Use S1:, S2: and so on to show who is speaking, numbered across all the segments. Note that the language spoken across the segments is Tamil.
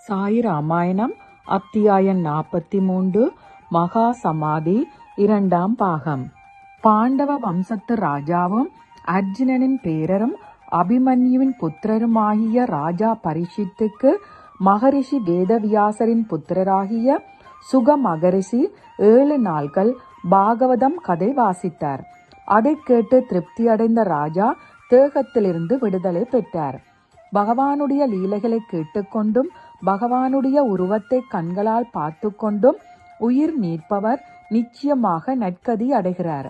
S1: சாய் ராமாயணம் அத்தியாயம் நாற்பத்தி மூன்று மகா சமாதி இரண்டாம் பாகம். பாண்டவ வம்சத்து ராஜாவும் அர்ஜுனனின் பேரரும் அபிமன்யுவின் புத்திரருமாகிய ராஜா பரிஷித்துக்கு மகரிஷி வேதவியாசரின் புத்திரராகிய சுக மகரிஷி ஏழு நாள்கள் பாகவதம் கதை வாசித்தார். அதைக் கேட்டு திருப்தியடைந்த ராஜா தேகத்திலிருந்து விடுதலை பெற்றார். பகவானுடைய லீலைகளை கேட்டுக்கொண்டும் பகவானுடைய உருவத்தை கண்களால் பார்த்து கொண்டும் உயிர் நீட்பவர் நிச்சயமாக நற்கதி அடைகிறார்.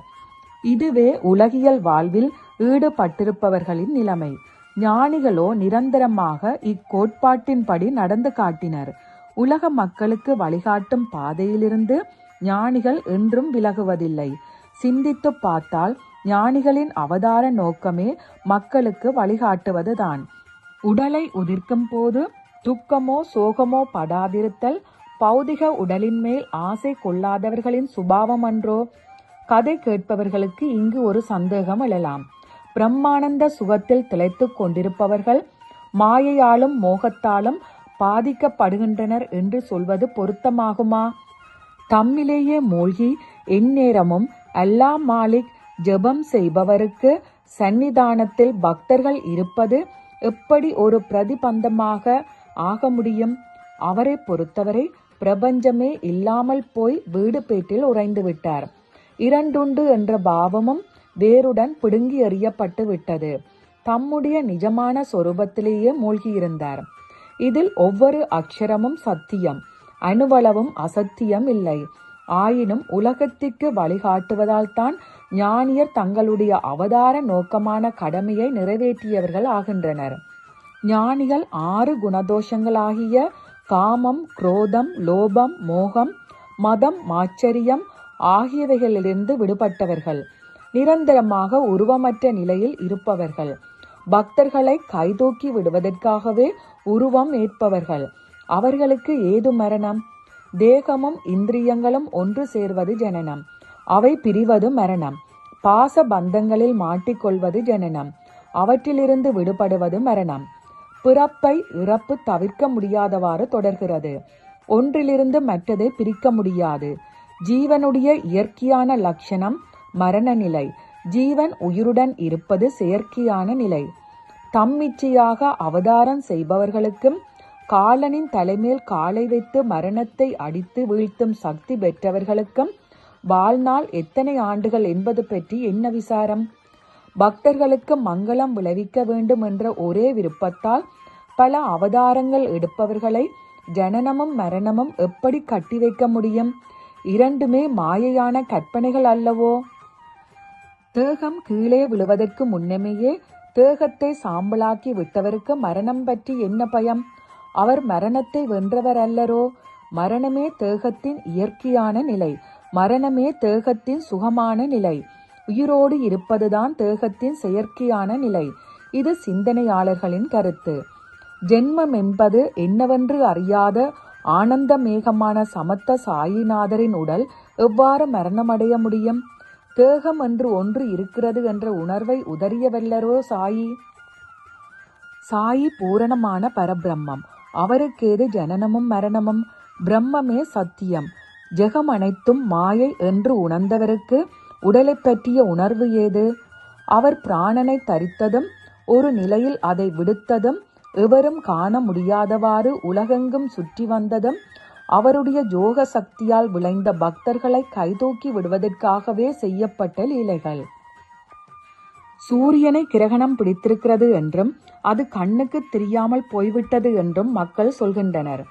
S1: இதுவே உலகியல் வாழ்வில் ஈடுபட்டிருப்பவர்களின் நிலைமை. ஞானிகளோ நிரந்தரமாக இக்கோட்பாட்டின்படி நடந்து காட்டினர். உலக மக்களுக்கு வழிகாட்டும் பாதையிலிருந்து ஞானிகள் என்றும் விலகுவதில்லை. சிந்தித்து பார்த்தால் ஞானிகளின் அவதார நோக்கமே மக்களுக்கு வழிகாட்டுவதுதான். உடலை உதிர்க்கும் போது துக்கமோ சோகமோ படாதிருத்தல் பௌதிக உடலின் மேல் ஆசை கொள்ளாதவர்களின் சுபாவம் அன்றோ? கதை கேட்பவர்களுக்கு இங்கு ஒரு சந்தேகம் எழலாம். பிரம்மானந்த சுகத்தில் திளைத்துக் கொண்டிருப்பவர்கள் மாயையாலும் மோகத்தாலும் பாதிக்கப்படுகின்றனர் என்று சொல்வது பொருத்தமாகுமா? தம்மிலேயே மூழ்கி எந்நேரமும் அல்லா மாலிக் ஜெபம் செய்பவருக்கு சந்நிதானத்தில் பக்தர்கள் இருப்பது எப்படி ஒரு பிரதிபந்தமாக ஆக முடியும். அவரை பொறுத்தவரை பிரபஞ்சமே இல்லாமல் போய் வீடு பேட்டில் உறைந்து விட்டார். இரண்டுண்டு என்ற பாவமும் வேருடன் பிடுங்கி எறியப்பட்டு விட்டது. தம்முடைய நிஜமான சொரூபத்திலேயே மூழ்கியிருந்தார். இதில் ஒவ்வொரு அக்ஷரமும் சத்தியம் அணுவளவும் அசத்தியம் இல்லை. ஆயினும் உலகத்திற்கு வழிகாட்டுவதால் தான் ஞானியர் தங்களுடைய அவதார நோக்கமான கடமையை நிறைவேற்றியவர்கள் ஆகின்றனர். ஞானிகள் ஆறு குணதோஷங்களாகிய காமம் குரோதம் லோபம் மோகம் மதம் மாச்சரியம் ஆகியவைகளிலிருந்து விடுபட்டவர்கள். நிரந்தரமாக உருவமற்ற நிலையில் இருப்பவர்கள். பக்தர்களை கைதூக்கி விடுவதற்காகவே உருவம் ஏற்பவர்கள். அவர்களுக்கு ஏது மரணம்? தேகமும் இந்திரியங்களும் ஒன்று சேர்வது ஜனனம். அவை பிரிவது மரணம். பாச பந்தங்களில் மாட்டிக்கொள்வது ஜனனம். அவற்றிலிருந்து விடுபடுவது மரணம். பிறப்பை இறப்பு தவிர்க்க முடியாதவாறு தொடர்கிறது. ஒன்றிலிருந்து மற்றதை பிரிக்க முடியாது. ஜீவனுடைய இயற்கையான லட்சணம் மரண நிலை. ஜீவன் உயிருடன் இருப்பது செயற்கையான நிலை. தம்மிச்சையாக அவதாரம் செய்பவர்களுக்கும் காலனின் தலைமேல் காலை வைத்து மரணத்தை அடித்து வீழ்த்தும் சக்தி பெற்றவர்களுக்கும் வாழ்நாள் எத்தனை ஆண்டுகள் என்பது பற்றி என்ன விசாரம்? பக்தர்களுக்கு மங்களம் விளைவிக்க வேண்டும் என்ற ஒரே விருப்பத்தால் பல அவதாரங்கள் எடுப்பவர்களை ஜனனமும் மரணமும் எப்படி கட்டி வைக்க முடியும்? இரண்டுமே மாயையான கற்பனைகள் அல்லவோ? தேகம் கீழே விழுவதற்கு முன்னமேயே தேகத்தை சாம்பலாக்கி விட்டவருக்கு மரணம் பற்றி என்ன பயம்? அவர் மரணத்தை வென்றவர் அல்லரோ? மரணமே தேகத்தின் இயற்கையான நிலை. மரணமே தேகத்தின் சுகமான நிலை. உயிரோடு இருப்பதுதான் தேகத்தின் செயற்கையான நிலை. இது சிந்தனையாளர்களின் கருத்து. ஜென்மம் என்பது என்னவென்று அறியாத ஆனந்த மேகமான சமத்த சாயிநாதரின் உடல் எவ்வாறு மரணமடைய முடியும்? தேகம் என்று ஒன்று இருக்கிறது என்ற உணர்வை உதறியவல்லரோ சாயி? சாயி பூரணமான பரபிரம்மம். அவருக்கேது ஜனனமும் மரணமும்? பிரம்மமே சத்தியம். ஜெகம் அனைத்தும் மாயை என்று உணர்ந்தவருக்கு உடலை பற்றிய உணர்வு ஏது? அவர் பிராணனை தரித்ததும் ஒரு நிலையில் அதை விடுத்ததும் எவரும் காண முடியாதவாறு உலகெங்கும் சுற்றி வந்ததும் அவருடைய ஜோக சக்தியால் விளைந்த பக்தர்களை கைதூக்கி விடுவதற்காகவே செய்யப்பட்ட லீலைகள். சூரியனை கிரகணம் பிடித்திருக்கிறது என்றும் அது கண்ணுக்கு தெரியாமல் போய்விட்டது என்றும் மக்கள் சொல்கின்றனர்.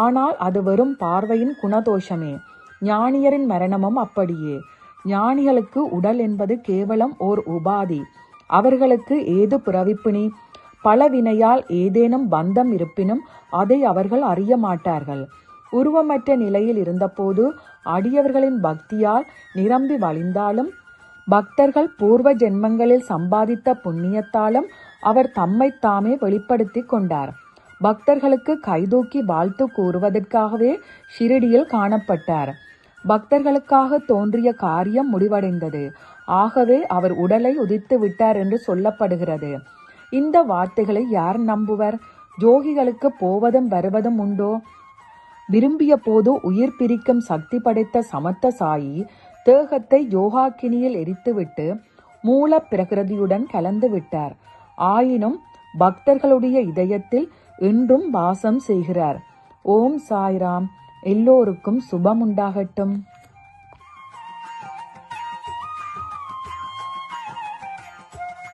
S1: ஆனால் அது வெறும் பார்வையின் குணதோஷமே. ஞானியரின் மரணமும் அப்படியே. ஞானிகளுக்கு உடல் என்பது கேவலம் ஓர் உபாதி. அவர்களுக்கு ஏது பிறவிப்பினி பல வினையால் ஏதேனும் பந்தம் இருப்பினும் அதை அவர்கள் அறிய மாட்டார்கள். உருவமற்ற நிலையில் இருந்தபோது அடியவர்களின் பக்தியால் நிரம்பி வழிந்தாலும் பக்தர்கள் பூர்வ ஜென்மங்களில் சம்பாதித்த புண்ணியத்தாலும் அவர் தம்மை தாமே வெளிப்படுத்தி கொண்டார். பக்தர்களுக்கு கைதூக்கி வாழ்த்து கூறுவதற்காகவே ஷிரடியில் காணப்பட்டார். பக்தர்களுக்காக தோன்றிய காரியம் முடிவடைந்தது. ஆகவே அவர் உடலை உதித்து விட்டார் என்று சொல்லப்படுகிறது. இந்த வார்த்தைகளை யார் நம்புவர்? ஜோகிகளுக்கு போவதும் வருவதும் உண்டோ? விரும்பிய போது உயிர் பிரிக்கும் சக்தி படைத்த சமத்த சாயி தேகத்தை யோகாக்கினியில் எரித்துவிட்டு மூல பிரகிருதியுடன் கலந்து விட்டார். ஆயினும் பக்தர்களுடைய இதயத்தில் இன்றும் வாசம் செய்கிறார். ஓம் சாய்ராம். எல்லோருக்கும் சுபம் உண்டாகட்டும்